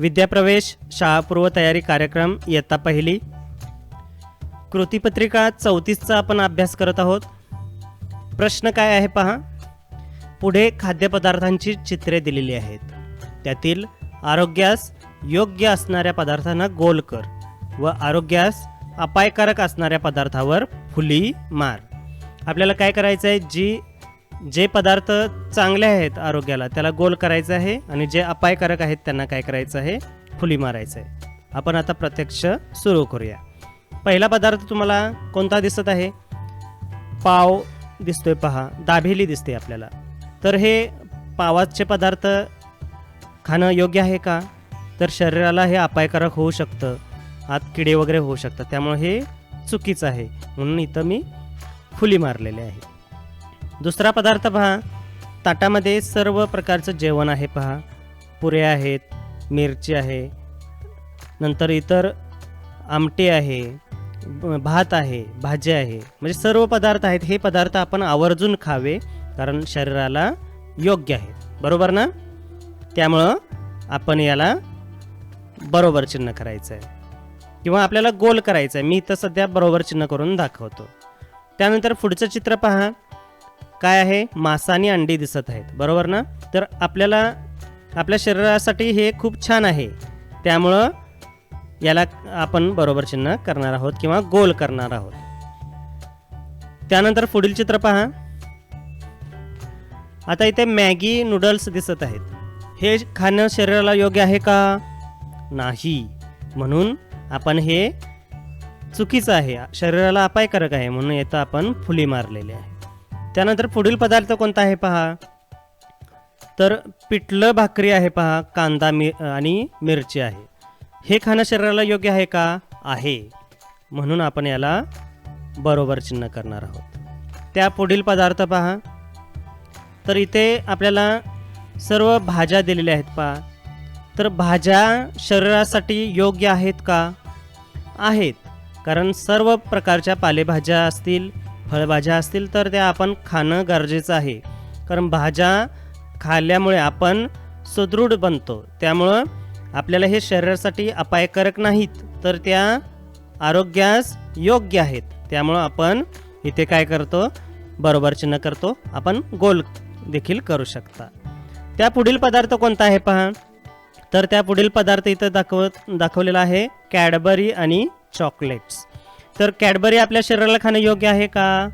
विद्याप्रवेश शाळापूर्व तयारी कार्यक्रम इयत्ता पहिली. कृतीपत्रिका चौतीसचा आपण अभ्यास करत आहोत. प्रश्न काय आहे पहा. पुढे खाद्यपदार्थांची चित्रे दिलेली आहेत. त्यातील आरोग्यास योग्य असणाऱ्या पदार्थांना गोल कर व आरोग्यास अपायकारक असणाऱ्या पदार्थावर फुली मार. आपल्याला काय करायचं आहे जी जे पदार्थ चांगले आहेत आरोग्याला त्याला गोल करायचं आहे आणि जे अपायकारक आहेत त्यांना काय करायचं आहे? फुली मारायचं आहे. आपण आता प्रत्यक्ष सुरू करूया. पहिला पदार्थ तुम्हाला कोणता दिसत आहे? पाव दिसतोय पहा. दाबेली दिसते आपल्याला. तर हे पावाचे पदार्थ खाणं योग्य आहे का? तर शरीराला हे अपायकारक होऊ शकतं. आत किडे वगैरे होऊ शकतात. त्यामुळे हे चुकीचं आहे. म्हणून इथं मी फुली मारलेले आहे. दुसरा पदार्थ पहा. ताटामध्ये सर्व प्रकारचं जेवण आहे पहा. पुरे आहेत मिरची आहे नंतर इतर आमटे आहे भात आहे भाजी आहे. म्हणजे सर्व पदार्थ आहेत. हे पदार्थ आपण आवर्जून खावे कारण शरीराला योग्य आहे बरोबर ना? त्यामुळं आपण याला बरोबर चिन्ह करायचं आहे किंवा आपल्याला गोल करायचं आहे मी इथं सध्या बरोबर चिन्ह करून दाखवतो. त्यानंतर पुढचं चित्र पहा. काय आहे? मांस आणि अंडी दिसत आहेत. बरोबर ना? तर आपल्याला आपल्या शरीरासाठी हे खूप छान आहे. त्यामुळं याला आपण बरोबर चिन्ह करणार आहोत किंवा गोल करणार आहोत. त्यानंतर पुढील चित्र पहा. आता इथे मॅगी नूडल्स दिसत आहेत. हे खाणं शरीराला योग्य आहे का? नाही. म्हणून आपण हे चुकीचं आहे. शरीराला अपायकारक आहे म्हणून येतं आपण फुली मारलेले आहे. त्यानंतर पुढील पदार्थ कोणता आहे पहा? तर पिठलं भाकरी आहे पहा कांदा मि आणि मिरची आहे. हे खाणं शरीराला योग्य आहे का? आहे. म्हणून आपण याला बरोबर चिन्ह करणार आहोत. त्या पुढील पदार्थ पहा. तर इथे आपल्याला सर्व भाज्या दिलेल्या आहेत पहा. तर भाज्या शरीरासाठी योग्य आहेत का? आहेत. कारण सर्व प्रकारच्या पालेभाज्या असतील फळभाज्या असतील तर त्या आपण खाणं गरजेचं आहे. कारण भाज्या खाल्ल्यामुळे आपण सुदृढ बनतो. त्यामुळं आपल्याला हे शरीरासाठी अपायकारक नाहीत तर त्या आरोग्यास योग्य आहेत. त्यामुळं आपण इथे काय करतो? बरोबर चिन्ह करतो. आपण गोल देखील करू शकता. त्या पुढील पदार्थ कोणता आहे पहा. तर त्या पुढील पदार्थ इथं दाखवत दाखवलेला आहे कॅडबरी आणि चॉकलेट्स. तर कॅडबरी आपल्या शरीराला खाणं योग्य आहे का?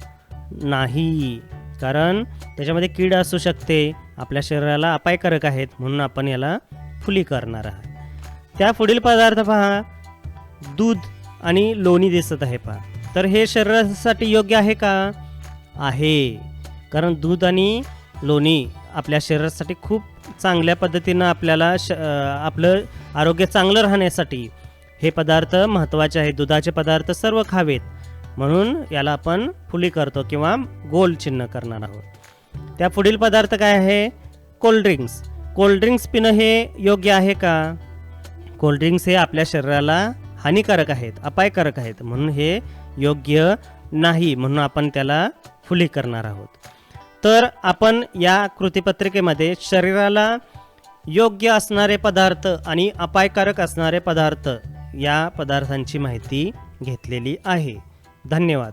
नाही. कारण त्याच्यामध्ये कीड असू शकते. आपल्या शरीराला अपायकारक आहेत म्हणून आपण याला फुली करणार आहात. त्या पुढील पदार्थ पहा. दूध आणि लोणी दिसत आहे पहा. तर हे शरीरासाठी योग्य आहे का? आहे. कारण दूध आणि लोणी आपल्या शरीरासाठी खूप चांगल्या पद्धतीनं आपल्याला श आपलं आरोग्य चांगलं राहण्यासाठी हे पदार्थ महत्त्वाचे आहेत. दुधाचे पदार्थ सर्व खावेत. म्हणून याला आपण फुली करतो किंवा गोल चिन्ह करणार आहोत. त्या पुढील पदार्थ काय आहे? कोल्ड्रिंक्स कोल्ड्रिंक्स पिणं हे योग्य आहे का? कोल्ड्रिंक्स हे आपल्या शरीराला हानिकारक आहेत अपायकारक आहेत. म्हणून हे योग्य नाही. म्हणून आपण त्याला फुली करणार आहोत. तर आपण या कृतीपत्रिकेमध्ये शरीराला योग्य असणारे पदार्थ आणि अपायकारक असणारे पदार्थ या पदार्थांची माहिती घेतलेली आहे. धन्यवाद.